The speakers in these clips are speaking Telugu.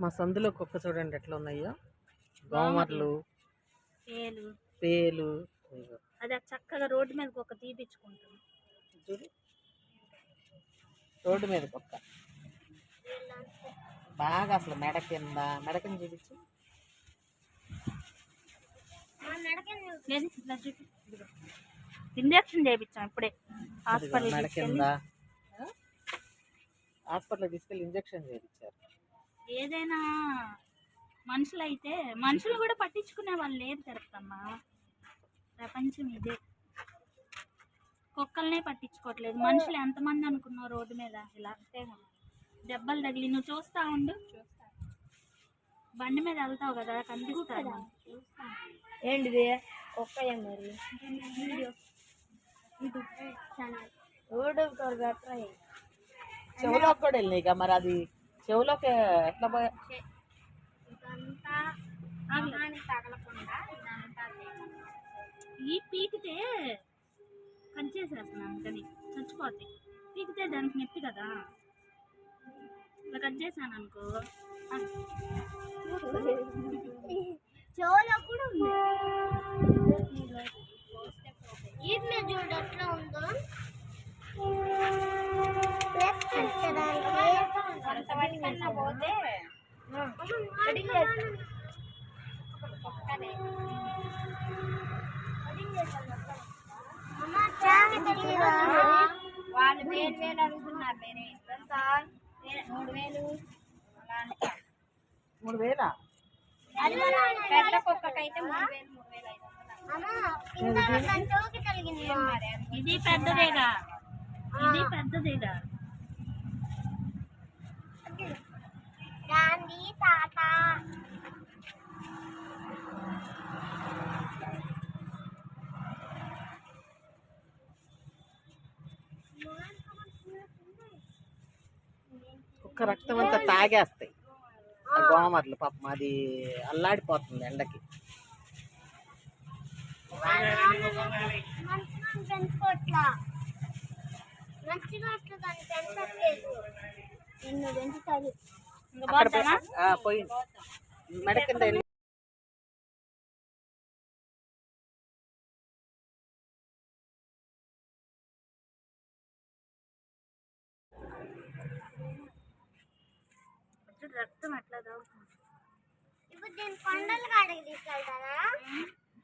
మా సందులో కుక్క చూడండి ఎట్లా ఉన్నాయో. దోమర్లు పేలు. ఇగో అది చక్కగా రోడ్డు మీదకి ఒక తీపిచ్చుకుంటుంది. చూడు. రోడ్డు మీద కుక్క. బాగా అసలు మెడ కింద మెడ కింద చూపించు. ఇంజక్షన్ చేయించాం ఇప్పుడే. హాస్పిటల్ కింద. హాస్పిటల్ తీసుకెళ్ళి ఇంజక్షన్ చేయించారు ఏదైనా మనుషులు అయితే మనుషులు కూడా పట్టించుకునే వాళ్ళు లేదు తిరుపతమ్మా. ప్రపంచం ఇదే. కుక్కల్నే పట్టించుకోవట్లేదు. మనుషులు ఎంతమంది అనుకున్నావు రోడ్డు మీద? ఇలా దెబ్బలు తగిలి నువ్వు చూస్తా ఉండు. బండి మీద వెళ్తావు కదా కనిపిస్తాను ఏంటిది? ఒక్కయ్య మరి? యూట్యూబ్ చెవులోకి కూడా వెళ్ళినాయి మరి అది. చెవులోకి ఎట్లా పోయా? ఈ పీకితే కంచేసేస్తున్నాను కానీ చచ్చిపోతాయి పీకితే దానికి నొప్పి కదా. ఇట్లా కట్ చేశాను అనుకో. చెవులో కూడా ఉంది. ఈట్ మీద చూడు ఎట్లా ఉందో. కొంతవరకన్నా పోతే వాళ్ళు వేలు వేరే ఎంత వేరే మూడు వేలు. మూడు పెద్ద కుక్కకైతే మూడు వేలు మూడు వేలు ఐదు వందలు. ఇది పెద్దదేగా. ఇది పెద్దదేగా. గాంధీ తాత కుక్క రక్తం అంతా తాగేస్తాయి ఆ గోమర్లు పాపం అది అల్లాడిపోతుంది ఎండకి పెంచుకోవట్లా మంచిగా దాన్ని పెంచట్లేదు నిన్ను పోయి- ఆ, పోయింది మెడ కింద వెళ్ళి. చూడు రక్తం అట్లా తాగుతుంది. ఇప్పుడు దీని కొండలు కాడికి తీసుకెళ్తారా?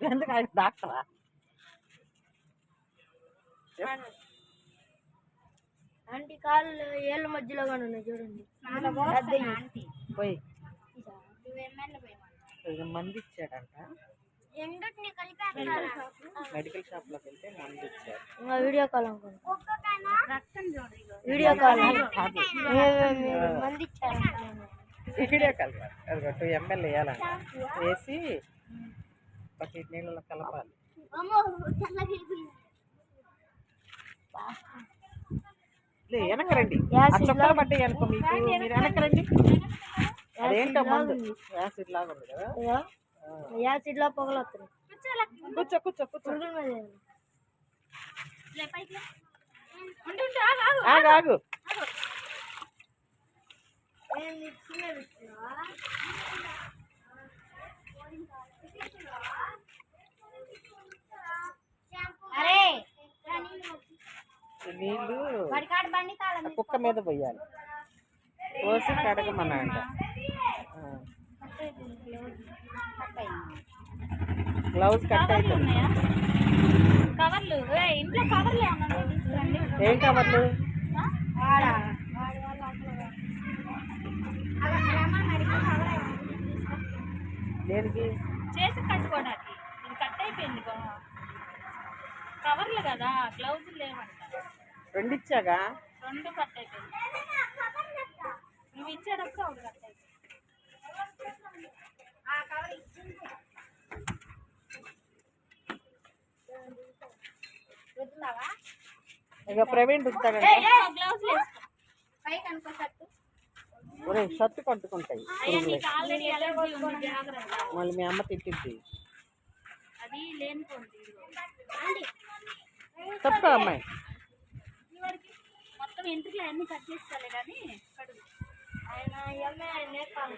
ఎందుకు డాక్టరా ఆంటీ కాళ్ళు ఏళ్ళ మధ్యలో కూడా ఉన్నాయి చూడండి. పోయి. మంది ఇచ్చాడంట. మెడికల్ షాప్లోకి వెళ్తే మంది ఇచ్చారు. ఇంకా వీడియో కాల్ అనుకోండి వీడియో కాల్ కాదు మంది ఇచ్చారు వీడియో కాల్ అది టూ ఎంఎల్ వేయాలంట. వేసి బకెట్ నీళ్ళలో కలపాలి. అమ్మో చల్లగిరిపోయింది లే వెనక రండి ఆ చుక్కలు పడ్డాయి అనుకో మీకు మీరు వెనక రండి అదేంటో మందు. యాసిడ్ లాగా ఉంది కదా. యాసిడ్లో పొగలు వస్తున్నాయి. కూర్చో కూర్చో కూర్చో. ఆగు? అరే నీళ్ళు కుక్క మీద పోయాలి. పోసి కడగమన్నా గ్లౌజ్ కట్ అవుతుంది కవర్లు. ఏ, ఇంట్లో కవర్లు ఏం కవర్లు? దేనికి? చేసి కట్టుకోవడానికి. ఇది కట్ అయిపోయింది. కవర్లు కదా గ్లౌజులు లేవంట. రెండు ఇచ్చాగా రెండు కట్ అయిపోయింది. నువ్వు ఇచ్చేటప్పుడు ఒకటి కట్ అయిపోయింది ఇక ప్రవీణ్ షర్టు. ఒరే షర్ట్ కట్టుకుంటాయి. మళ్ళీ మీ అమ్మ లేనిపోండి తప్ప అమ్మాయి. మొత్తం ఇంటికి అన్ని కట్ చేసుకోలే కానీ కడుగు ఆయన నేర్పాలి.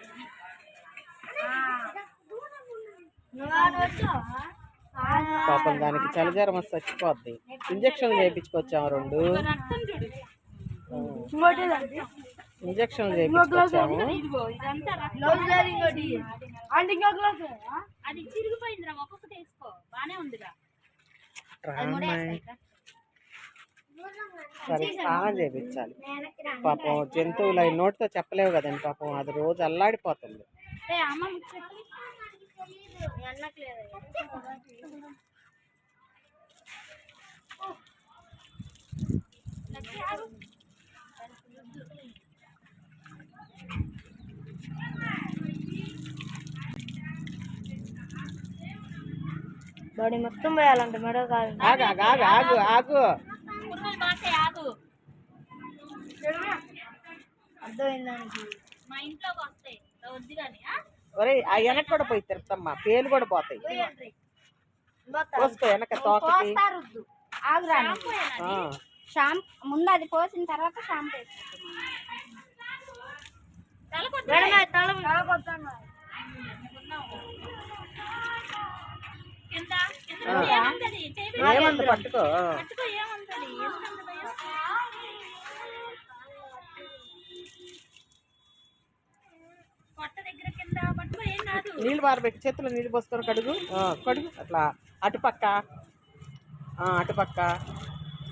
పాపం దానికి చలిజ్వరం వస్తే చచ్చిపోద్ది. ఇంజక్షన్లు చేయించుకొచ్చాము రెండు? ఇంజక్షన్లు చేయించుకొచ్చాము అది చిరిగిపోయిందిరా ఒక్కొక్కటి వేసుకో. బానే. సరే స్నానం చేయించాలి పాపం జంతువులు అవి నోటితో చెప్పలేవు కదండి పాపం. అది రోజు అల్లాడిపోతుంది. బాడీ మొత్తం పోయాలంట మెడ కాదు ఆగు ఆగు ఆగు ఆగు. పురుగులు అర్థమైందానికి మా ఇంట్లోకి వస్తాయి వద్దు కానీ ఒరే ఆ వెనక కూడా పోయి తిరుపతమ్మా. పేలు కూడా పోతాయి. పోసుకో వెనక తోకకి. షాంప్ ముందు అది పోసిన తర్వాత షాంపూ ఏమంది పట్టుకో. నీళ్ళు బారబెట్టి చేతిలో నీళ్ళు పోసుకొని కడుగు. కడుగు. అట్లా. అటుపక్క అటుపక్క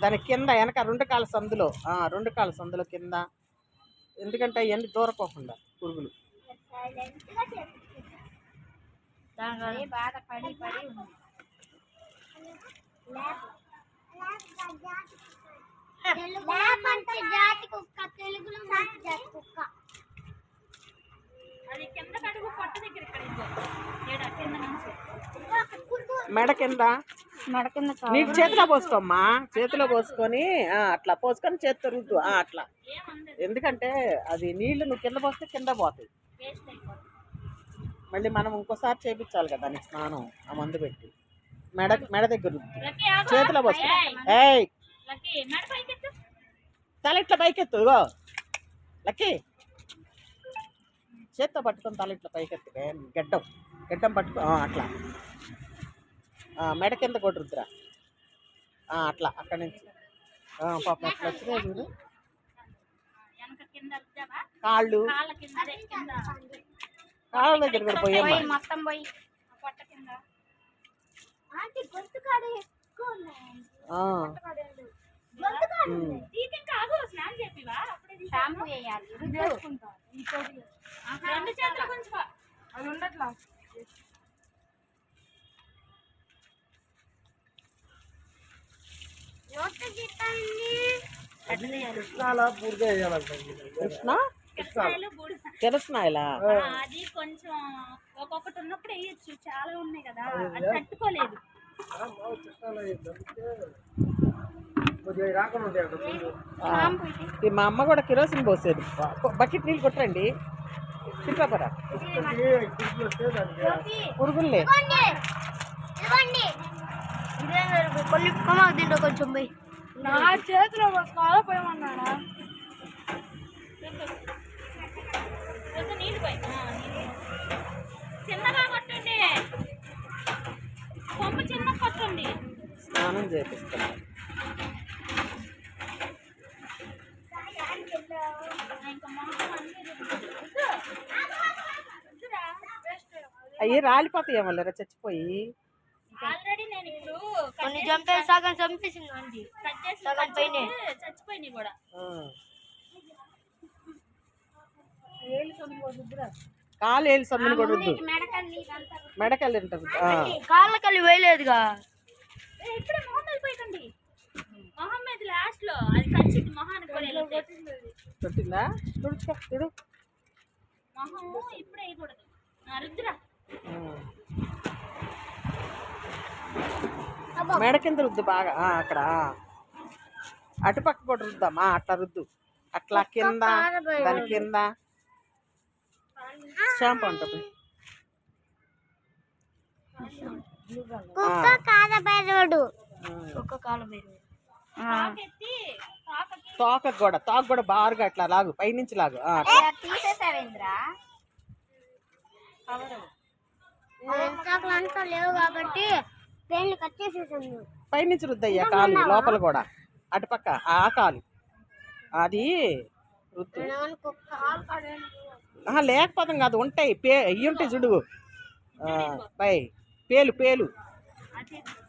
దాని కింద వెనక రెండు కాళ్ళ సందులో. రెండు కాళ్ళ సందులో కింద. ఎందుకంటే అవన్నీ దూరపోకుండా పురుగులు. బాధ పడి పడి జాతి కుక్క తెలుగులో మంచి జాతి కుక్క. అది కింద కడుగు పొట్ట దగ్గర ఇక్కడ ఇదిగో. ఈడ కింద నుంచి. మెడ కింద? మెడ కింద నీటి చేతిలో పోసుకోమ్మా. చేతిలో పోసుకొని అట్లా పోసుకొని చేతితో రుద్దు అట్లా. ఎందుకంటే అది నీళ్ళు నువ్వు కింద పోస్తే కింద పోతాయి. మళ్ళీ మనం ఇంకోసారి చేపించాలి కదా దానికి స్నానం ఆ మందు పెట్టి. మెడ మెడ దగ్గర. చేతిలో పోసుకో ఏయ్, తల ఇట్లా పైకెత్తు ఇగో లక్కీ! చేత్తో పట్టుకొని తల ఇట్లా పైకెత్తు గడ్డం. గడ్డం పట్టుకో అట్లా. మెడ కింద కొట్టురుద్దురా ఆ, అట్లా అక్కడి నుంచి. పాపం అట్లా వచ్చినాయి చూడు? కాళ్ళు. కాళ్ళ దగ్గర కూడా పోయమ్మా. మొత్తం పోయి ఆ పొట్ట కింద. ఆంటీ గొంతు కాడ ఎక్కువ ఉన్నాయి ఆ, గొంతు కాడ ఉమ్. తీసి ఇంకా ఆగు స్నానం చెప్పివా అప్పుడే తీసి షాంపూ వేయాలి. ఆహా, రెండు చేతులు కొంచెం అది ఉండట్లా. కృష్ణ. కిరసనాయలా? అది కొంచెం ఒక్కొక్కటి ఉన్నప్పుడు వేయచ్చు చాలా ఉన్నాయి కదా అది తట్టుకోలేదు. మా అమ్మ కూడా కిరోసిన్ పోసేది. బకెట్ నీళ్ళు కొట్టండి చిట్రాపరా పురుగులే కొంచెం నా చేతిలో కాలు పోయమన్నాడా కొంచెం నీళ్ళు పోయి ఆ, నీళ్ళు. చిన్నగా కొట్టండి కొమ్మ చిన్న కొట్టండి స్నానం చేపిస్తాను ఇంకా మొహం అన్నీ రుద్దు. రుద్దు. రుద్దురా. అయ్యి రాలిపోతాయి లేరా చచ్చిపోయి ఆల్రెడీ నేను ఇప్పుడు కట్ కొన్ని చేసి- చంపే సగం చంపేసింది ఆంటీ కట్ చేసి సగం కట్ పైనే. చేసి చచ్చిపోయినాయి కూడా. కాలు ఏళ్ళు సమ్మిని కొడుద్దు మెడకెళ్ళి ఉంటుంది కాళ్ళకెళ్ళి వేయలేదుగా ఏ, ఇప్పుడే మొహం మీద పోయకండి మొహం మీద లాస్ట్లో అది ఖర్చు మొహానికి. కొట్టిందా తుడుచుకో తుడు మొహం ఇప్పుడే వేయకూడదు. ఆ, రుద్దురా. మెడ కింద రుద్దు బాగా. ఆ, అక్కడ అటుపక్క కూడా రుద్దామా? అట్లా రుద్దు. అట్లా కింద దాని కింద. షాంపూ ఉంటుంది కుక్క తోకకు కూడా తోక కూడా బారుగా అట్లా లాగు పైనుంచి లాగు. లేవు కాబట్టి పైనుంచి రుద్దయ్యా కాలు లోపల కూడా. అటుపక్క ఆ కాలు. అది రుద్దు. లేకపోతాం కాదు ఉంటాయి. పే ఇవి ఉంటాయి చూడు. పై పేలు పేలు అదే కొంచెం కట్ అయిందని పడి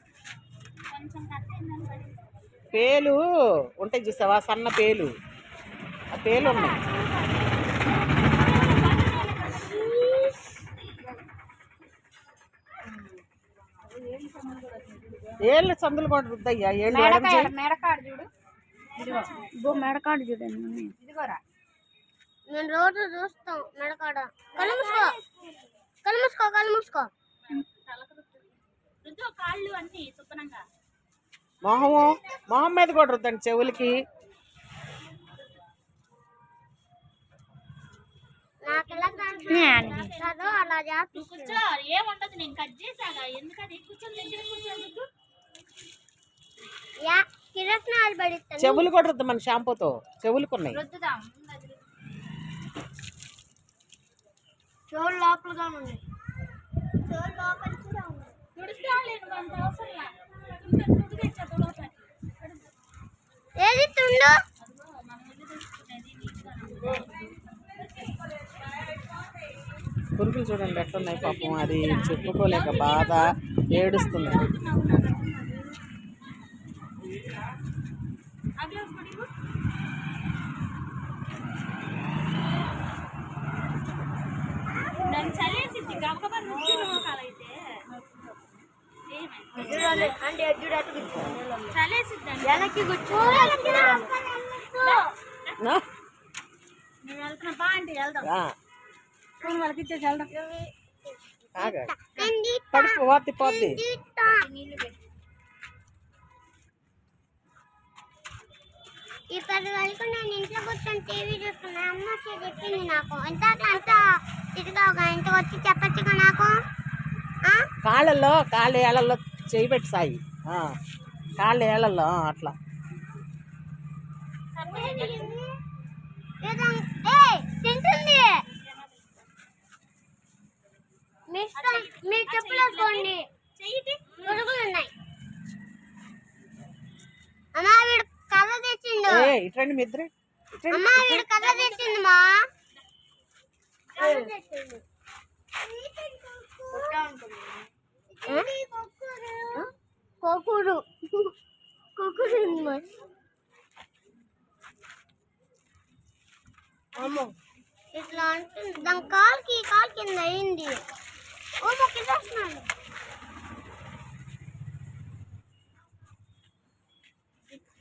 పేలు ఉంటాయి చూసావా? సన్న పేలు. ఆ పేలు ఉన్నాయి. ఏళ్ళు సందులు కూడా రుద్దయ్యా? ఏళ్ళు. మెడకాడు చూడు. ఇదిగో మెడకాడు చూడండి. ఇదిగోరా నేను రోజు చూస్తాం మెడకాడ. కళ్ళు మూసుకో. కళ్ళు మూసుకో కళ్ళు మూసుకో. రుద్దు కాళ్ళు అన్ని శుభ్రంగా. మొహము మొహం మీద కూడా రుద్దండి చెవులకి. కూర్చో ఏముండదు నేను కట్ చేశాగా. ఎందుకది? కూర్చొని రుద్దు. చెవులు కూడా రుద్దమని షాంపూతో. చెవులకు ఉన్నాయి. రుద్దుదాం. చెవులు లోపలగా ఉన్నాయి. చెవులు లోపల ఏది తుండు? పురుగులు చూడండి ఎట్టున్నాయి పాపం. అది చెప్పుకోలేక బాధ ఏడుస్తుంది. పోద్ది పోద్ది నీళ్ళు పెట్టి ఈ పది వరకు నేను ఇంట్లో కూర్చొని టీవీ చూస్తున్నా. అమ్మ వచ్చి చెప్పింది నాకు. ఎంత అంత తిరిగా ఒక ఇంటికి వచ్చి చెప్పచ్చుగా నాకు? కాళ్ళల్లో కాళ్ళ ఏళ్ళల్లో చేయి పెట్టి సాయి. కాళ్ళ ఏళ్ళల్లో అట్లా ఏదో ఏయ్, తింటుంది మీ ఇష్టం మీరు చెప్పులు వేసుకోండి చెయ్యి పురుగులు ఉన్నాయి అమ్మా వీడు కథ తెచ్చిండు ఏ ఇట్రండి మీ ఇద్దరు ఇట్రండి అమ్మా వీడు కథ తెచ్చింది మా కథ తెచ్చిండు కోకూరు కోకూరు ఉంది మా అమ్మో. ఇట్లా అంటుంది. దాని కాలుకి కాలు కింద అయింది. ఓ మొక్క చేస్తున్నాను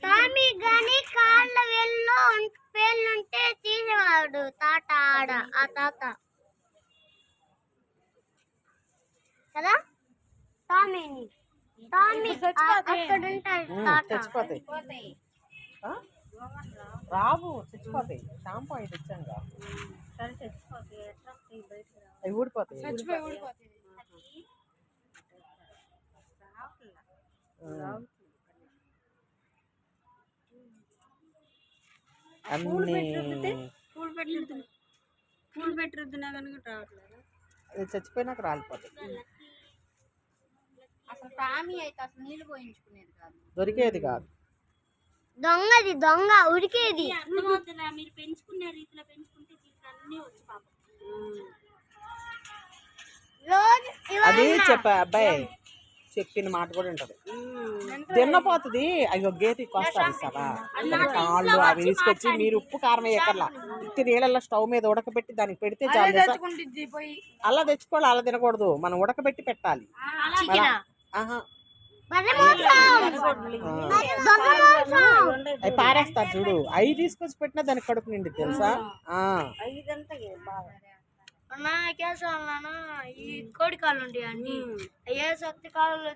తామి గాని కాళ్ళ వేళ్ళలో పేర్లుంటే తీసేవాడు తాత ఆడ ఆ తాత కదా టామీని రావు తెచ్చిపోతాయి షాంపూ బయటకు రావు. అవి ఊడిపోతాయి. అన్ని పూలు పెట్టి రుద్దున పూలు పెట్టి రుద్దునా కనుక రావట్లేదు అది చచ్చిపోయినాక రాలిపోతాయి అసలు అయితే అసలు నీళ్ళు పోయించుకునేది కాదు. దొరికేది కాదు. దొంగది దొంగ అర్థమవుతుందా మీరు పెంచుకునే రీతిలో పెంచుకుంటే అన్నీ వచ్చి పాపం. రోజు అది చెప్పా అబ్బాయి చెప్పిన మాట కూడా ఉంటది తిన్నపోతుంది అయ్యో గేతి కోస్తారు కదా కాళ్ళు అవి తీసుకొచ్చి మీరు ఉప్పు కారం వేయకర్లా ఇట్టి నీళ్ళల్లో స్టవ్ మీద ఉడకబెట్టి దానికి పెడితే చాలు? అలా తెచ్చుకోవాలి అలా తినకూడదు. మనం ఉడకబెట్టి పెట్టాలి. అవి పారేస్తారు చూడు. అవి తీసుకొచ్చి పెట్టినా దానికి కడుపు నిండి తెలుసా? ఆ. అన్నా కేసాలన్నా ఈ కోడి కాళ్ళు ఉంటాయి అన్ని ఏ శక్తి కాలంలో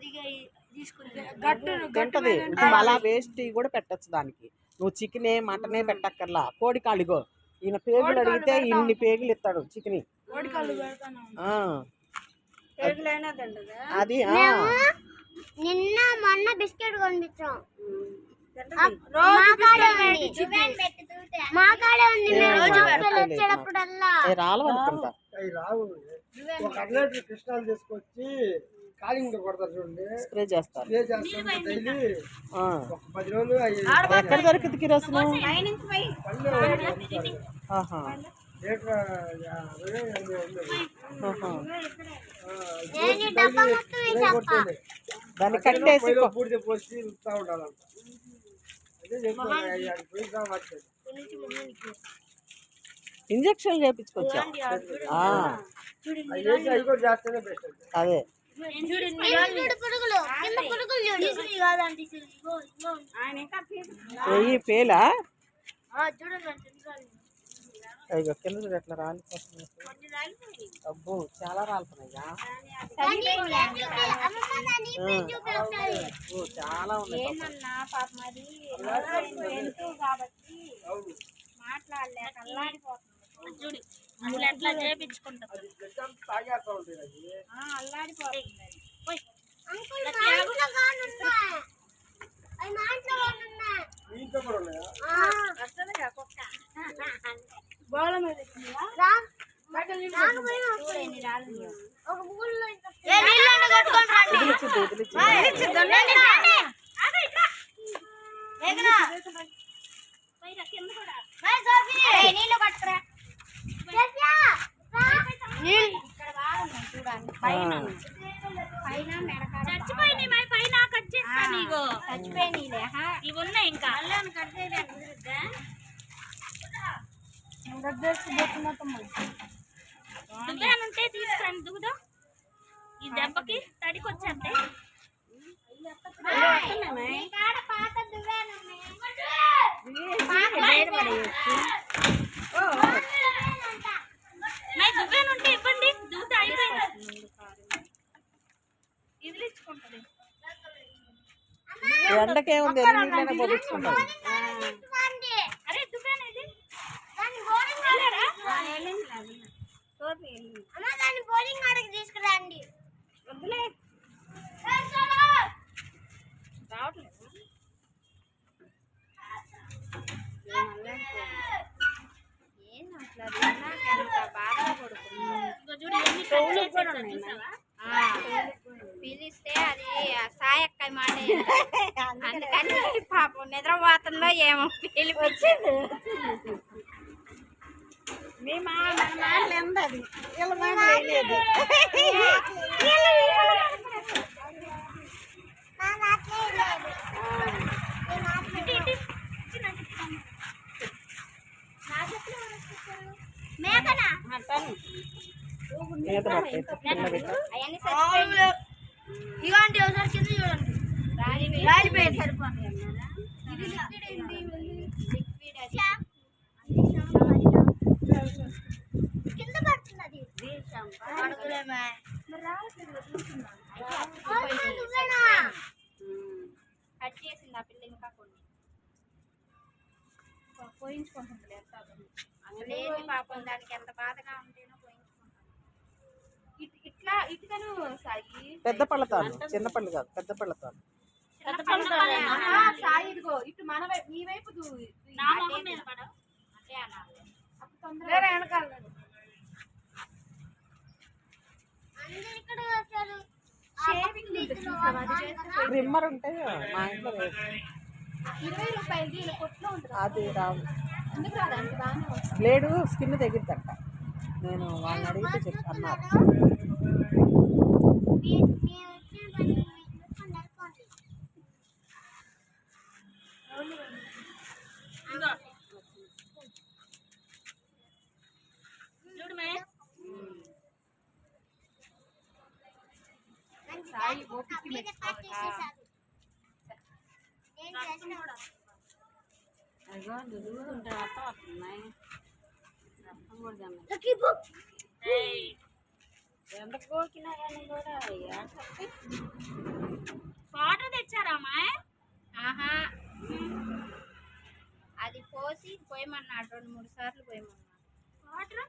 అలా వేస్ట్ కూడా పెట్టచ్చు దానికి. నువ్వు చికెనే మటనే పెట్టక్కర్లా. కోడి కాళ్ళిగో ఈయన పేగులు అడిగితే ఇన్ని పేగులు ఇస్తాడు చికెన్. కోడి కాళ్ళు పెడతాను. అది ఆ, నిన్న మొన్న బిస్కెట్ కొనిపించాం. మా కాడే ఉంది. వచ్చేటప్పుడల్లా. ఒక తీసుకొచ్చి కాలింగ్ కొడతారు చూడండి. స్ప్రే చేస్తారు. స్ప్రే చేస్తాం డైలీ. ఆ. ఒక పది రోజులు అవి ఎక్కడ దొరికింది కిరోసిన్? దాన్ని కట్టేసి పోసి ఇస్తా ఉండాలంట. అదే చెప్తాను అది పోయి వచ్చేది ఇంజక్షన్ అండి అదే వెయ్యి పేలా? చూడండి అయ్యో కింద చూడు ఎట్లా రాలిపోతున్నాయి అబ్బో చాలా రాలిపోయినాయా? అబ్బో చాలా ఉన్నాయి అల్లాడిపోతుంది చూడు అసలు ఎట్లా చేపించుకుంటుంది అది జగ్గం తాగేస్తా ఉంటుంది అది అల్లాడిపోతుంది అంకుల్ మా ఇంట్లో కానీ ఉన్నాయి అవి మా ఇంట్లో కానీ ఉన్నాయి మీ ఇంట్లో కూడా ఉన్నాయా ఆ. రా. రాకపోయినా వస్తుంది. ఒక ఊళ్ళో ఇంకా వదిలిచ్చిద్ది, వదిలిచ్చిద్ది. పైగా కింద కూడా నీళ్ళు పట్టుకురా ఆ, చచ్చిపోయినాయి మరి పైన కట్ చేస్తాను ఇగో చచ్చిపోయినాయి ఇవి ఉన్నాయి ఇంకా కట్ దువ్వాను ఉంటే తీసుకురండి దుగుదాం ఈ దెబ్బకి తడికి వచ్చేస్తే పాత దువ్వాను మరి దువ్వాను ఉంటే ఇవ్వండి దువ్వుతా అయిపోయింది ఇదిలించుకుంటుంది ఎండకేముంది? ఎన్ని నీళ్ళైనా పొగించుకుంటారు అరే దువ్వాను ఇది దాన్ని బోరింగ్ అమ్మ దాన్ని బోరింగ్ ఆడకి తీసుకురండి వద్దులే కట్ చేసేసా చూసావా? పిలిస్తే అది సాయక్క మాట అందుకని పాపం నిద్రపోతుందో ఏమో పిలిపించింది మీ మా మాటలు వీళ్ళ లేదు మేకనా? మీద ఒకసారి కింద చూడండి రాలిపోయింది కింద పడుతున్నది కట్ చేసింది ఆ పిల్ల ఇంకా కొన్ని పోయించుకుంటుంది పాపం? దానికి ఎంత పెద్ద పళ్ళతాను చిన్న పళ్ళు కాదు పెద్ద పళ్ళతాను సాయి ఇదిగో ఇటు మన వైపు నీ వైపు దూ- నా మొహం మీద పడవు. అంటే అనాలి అప్పుడు తొందరగా అందరు ఇక్కడ వచ్చారు షేవింగ్ ఉంటుంది చూసావా? అది చేస్తే ట్రిమ్మర్ ఉంటే మా ఇంట్లో. ఇరవై రూపాయలది ఇలా కొట్లో ఉంటుంది? అది రావు. బ్లేడు స్కిన్ తగ్గిద్దంట నేను వాళ్ళని అడిగితే చెప్పి అన్నారు మీ- మీ వచ్చిన పని మీరు చూసుకొని వెళ్ళిపోండి. ఇదిగో చూడు మే మంచి డాన్స్ నా మీద పార్టీ చేశారు. నేను చేసిన లక్కీ బుక్. ఏయ్, వాటర్ తెచ్చారా అమ్మాయి ఆహా. అది పోసి పోయమన్నాడు రెండు మూడు సార్లు పోయమన్నాడు. వాటర్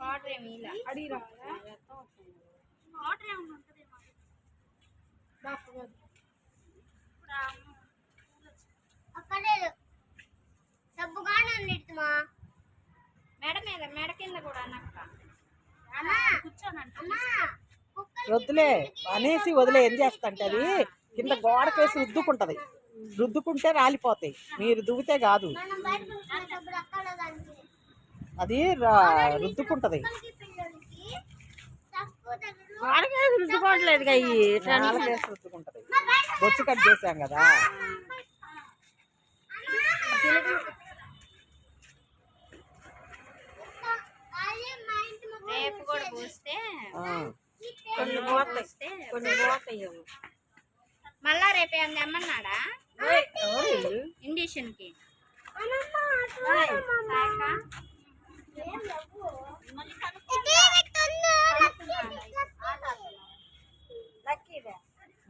పౌడర్ ఏమి ఇలా? వాటర్ ఏమైనా ఉంటుందేమో ఇప్పుడు ఆ అమ్మ ఒక్కలేదు. సబ్బుగానే మెడ మీద మెడ కింద కూడా నక్క అమ్మా కూర్చోనంట అమ్మా కుక్కలు వద్దులే అనేసి వదిలే ఏం చేస్తంటే అది కింద గోడకేసి రుద్దుకుంటది. రుద్దుకుంటే రాలిపోతాయి. మీరు దువ్వితే కాదు. అది రా- రుద్దుకుంటది. రుద్దుకోవట్లేదు రుద్దుకుంటది. బొచ్చు కట్ చేసాం కదా అది మా ఇంటి ముందు రేపు కూడా పూస్తే. కొన్ని కొన్ని పోతాయి మళ్ళా రేపు ఏమన్నా తెమ్మన్నాడా ఇండిషన్కి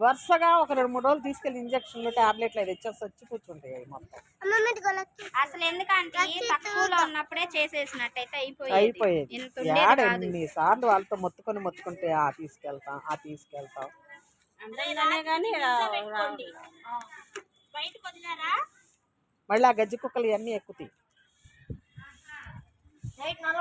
వరుసగా ఒక రెండు మూడు రోజులు తీసుకెళ్ళి ఇంజక్షన్లు టాబ్లెట్లు అది తెచ్చేసి వచ్చి కూర్చుంటాయి అవి మొత్తం. అసలు ఎందుకంటే తక్కువలో ఉన్నప్పుడే చేసేసినట్టయితే అయిపోయేది. సార్లు వాళ్ళతో మొత్తుకొని మొత్తుకుంటే ఆ తీసుకెళ్తాం ఆ తీసుకెళ్తాం. మళ్ళీ ఆ గజ్జి కుక్కలు ఇవన్నీ ఎక్కుతాయి. నల్ల